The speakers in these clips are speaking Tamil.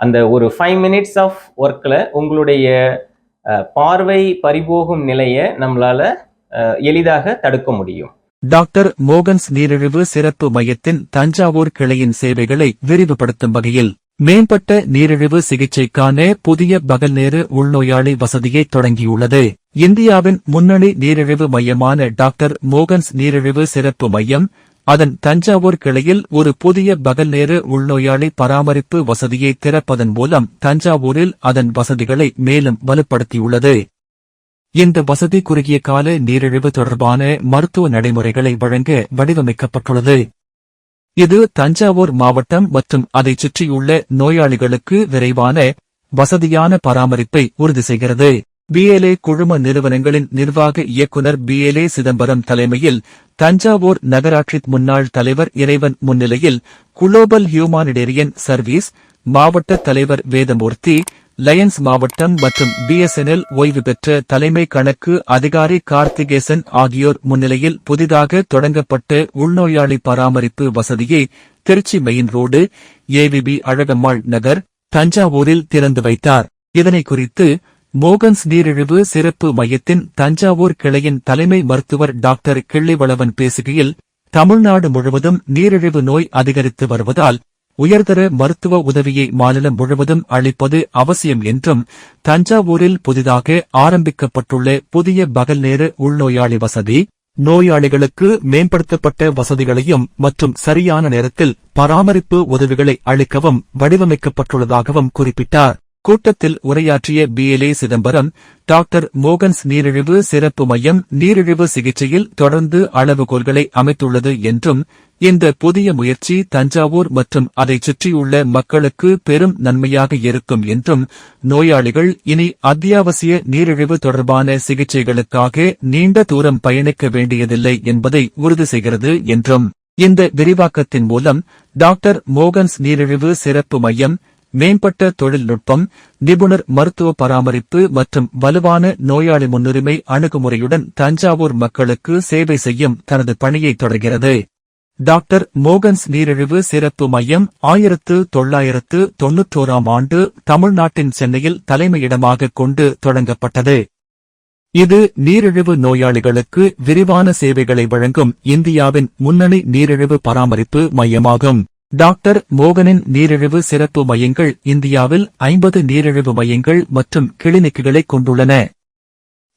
அந்த ஒரு ஃபைவ் மினிட்ஸ் ஆஃப் ஒர்க்கில் உங்களுடைய பார்வை பறிபோகும் நிலையை நம்மளால எளிதாக தடுக்க முடியும். டாக்டர் மோகன்ஸ் நீரிழிவு சிறப்பு மையத்தின் தஞ்சாவூர் கிளையின் சேவைகளை விரிவுபடுத்தும் வகையில் மேம்பட்ட நீரிழிவு சிகிச்சைக்கான புதிய பகல் நேர உள்நோயாளி வசதியை தொடங்கியுள்ளது. இந்தியாவின் முன்னணி நீரிழிவு மையமான டாக்டர் மோகன்ஸ் நீரிழிவு சிறப்பு மையம் அதன் தஞ்சாவூர் கிளையில் ஒரு புதிய பகல் நேர உள்நோயாளி பராமரிப்பு வசதியை திறப்பதன் மூலம் தஞ்சாவூரில் அதன் வசதிகளை மேலும் வலுப்படுத்தியுள்ளது. இந்த வசதி குறுகிய கால நீரிழிவு தொடர்பான மருத்துவ நடைமுறைகளை வழங்க வடிவமைக்கப்பட்டுள்ளது. இது தஞ்சாவூர் மாவட்டம் மற்றும் அதைச் சுற்றியுள்ள நோயாளிகளுக்கு விரைவான வசதியான பராமரிப்பை உறுதி செய்கிறது. பிஎல்ஏ குழும நிறுவனங்களின் நிர்வாக இயக்குனர் பிஎல்ஏ சிதம்பரம் தலைமையில் தஞ்சாவூர் நகராட்சி முன்னாள் தலைவர் இறைவன் முன்னிலையில் குளோபல் ஹியூமானிடேரியன் சர்வீஸ் மாவட்ட தலைவர் வேதமூர்த்தி லயன்ஸ் மாவட்டம் மற்றும் பிஎஸ்என்எல் ஓய்வு பெற்ற தலைமை கணக்கு அதிகாரி கார்த்திகேசன் ஆகியோர் முன்னிலையில் புதிதாக தொடங்கப்பட்ட உள்நோயாளி பராமரிப்பு வசதியை Trichy main road A V P Alagammal Nagar தஞ்சாவூரில் திறந்து வைத்தார். இதனை குறித்து மோகன்ஸ் நீரிழிவு சிறப்பு மையத்தின் தஞ்சாவூர் கிளையின் தலைமை மருத்துவர் டாக்டர் கிள்ளிவளவன் பேசுகையில் தமிழ்நாடு முழுவதும் நீரிழிவு நோய் அதிகரித்து வருவதால் உயர்தர மருத்துவ உதவியை மாநிலம் முழுவதும் அளிப்பது அவசியம் என்றும் தஞ்சாவூரில் புதிதாக ஆரம்பிக்கப்பட்டுள்ள புதிய பகல் நேர உள்நோயாளி வசதி நோயாளிகளுக்கு மேம்படுத்தப்பட்ட வசதிகளையும் மற்றும் சரியான நேரத்தில் பராமரிப்பு உதவிகளை அளிக்கவும் வடிவமைக்கப்பட்டுள்ளதாகவும் குறிப்பிட்டார். கூட்டத்தில் உரையாற்றிய பிஎல்ஏ சிதம்பரம் டாக்டர் மோகன்ஸ் நீரிழிவு சிறப்பு மையம் நீரிழிவு சிகிச்சையில் தொடர்ந்து அளவுகோல்களை அமைத்துள்ளது என்றும் இந்த புதிய முயற்சி தஞ்சாவூர் மற்றும் அதைச் சுற்றியுள்ள மக்களுக்கு பெரும் நன்மையாக இருக்கும் என்றும் நோயாளிகள் இனி அத்தியாவசிய நீரிழிவு தொடர்பான சிகிச்சைகளுக்காக நீண்ட தூரம் பயணிக்க வேண்டியதில்லை என்பதை உறுதி செய்கிறது என்றும் இந்த விரிவாக்கத்தின் மூலம் டாக்டர் மோகன்ஸ் நீரிழிவு சிறப்பு மையம் மேம்பட்ட தொழில்நுட்பம் நிபுணர் மருத்துவ பராமரிப்பு மற்றும் வலுவான நோயாளி முன்னுரிமை அணுகுமுறையுடன் தஞ்சாவூர் மக்களுக்கு சேவை செய்யும் தனது பணியை தொடர்கிறது. டாக்டர் மோகன்ஸ் நீரிழிவு சிறப்பு மையம் ஆயிரத்து தொள்ளாயிரத்து தொன்னூற்றோராம் ஆண்டு தமிழ்நாட்டின் சென்னையில் தலைமையிடமாக கொண்டு தொடங்கப்பட்டது. இது நீரிழிவு நோயாளிகளுக்கு விரிவான சேவைகளை வழங்கும் இந்தியாவின் முன்னணி நீரிழிவு பராமரிப்பு மையமாகும். டாக்டர் மோகனின் நீரிழிவு சிறப்பு மையங்கள் இந்தியாவில் ஐம்பது நீரிழிவு மையங்கள் மற்றும் கிளினிக்குகளை கொண்டுள்ளன.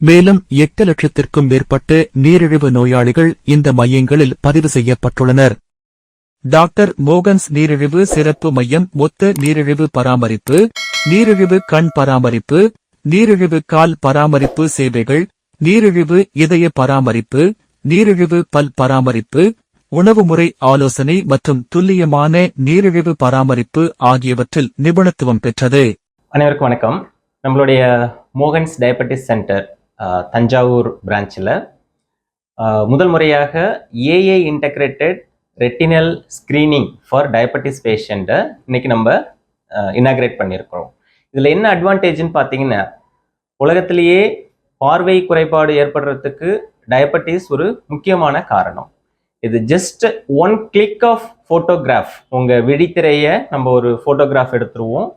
மேலும் எட்டு லட்சத்திற்கும் மேற்பட்ட நீரிழிவு நோயாளிகள் இந்த மையங்களில் பதிவு செய்யப்பட்டுள்ளனர். டாக்டர் மோகன்ஸ் நீரிழிவு சிறப்பு மையம் மொத்த நீரிழிவு பராமரிப்பு நீரிழிவு கண் பராமரிப்பு நீரிழிவு கால் பராமரிப்பு சேவைகள் நீரிழிவு இதய பராமரிப்பு நீரிழிவு பல் பராமரிப்பு உணவு முறை ஆலோசனை மற்றும் துல்லியமான நீரிழிவு பராமரிப்பு ஆகியவற்றில் நிபுணத்துவம் பெற்றது. அனைவருக்கும் வணக்கம். நம்மளுடைய மோகன்ஸ் டயபெட்டிஸ் சென்டர் தஞ்சாவூர் பிரான்ச்சில். முதல் முறையாக a integrated retinal screening for diabetes பேஷண்ட்டை இன்னைக்கு நம்ம இனாகிரேட் பண்ணியிருக்கிறோம். இதில் என்ன அட்வான்டேஜ்னு பார்த்தீங்கன்னா உலகத்திலேயே பார்வை குறைபாடு ஏற்படுறதுக்கு டயபெட்டிஸ் ஒரு முக்கியமான காரணம். இது just one click of photograph உங்கள் விழித்திரையை நம்ம ஒரு ஃபோட்டோகிராஃப் எடுத்துருவோம்.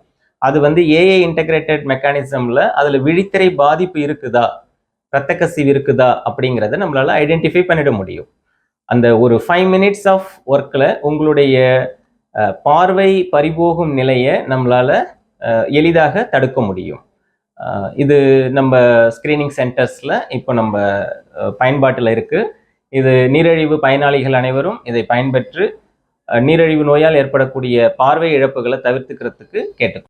அது வந்து ஏஏ இன்டகிரேட்டட் மெக்கானிசமில் அதில் விழித்திரை பாதிப்பு இருக்குதா? ரத்த கசிவு இருக்குதா? அப்படிங்கிறத நம்மளால ஐடென்டிஃபை பண்ணிட முடியும். அந்த ஒரு ஃபைவ் மினிட்ஸ் ஆஃப் ஒர்க்கில் உங்களுடைய பார்வை பறிபோகும் நிலையை நம்மளால எளிதாக தடுக்க முடியும். இது நம்ம ஸ்க்ரீனிங் சென்டர்ஸில் இப்போ நம்ம பயன்பாட்டில் இருக்குது இது நீரிழிவு பயனாளிகள் அனைவரும் இதை பயன்பெற்று நீரிழிவு நோயால் ஏற்படக்கூடிய பார்வை இழப்புகளை தவிர்த்துக்கிறதுக்கு கேட்டுக்கோ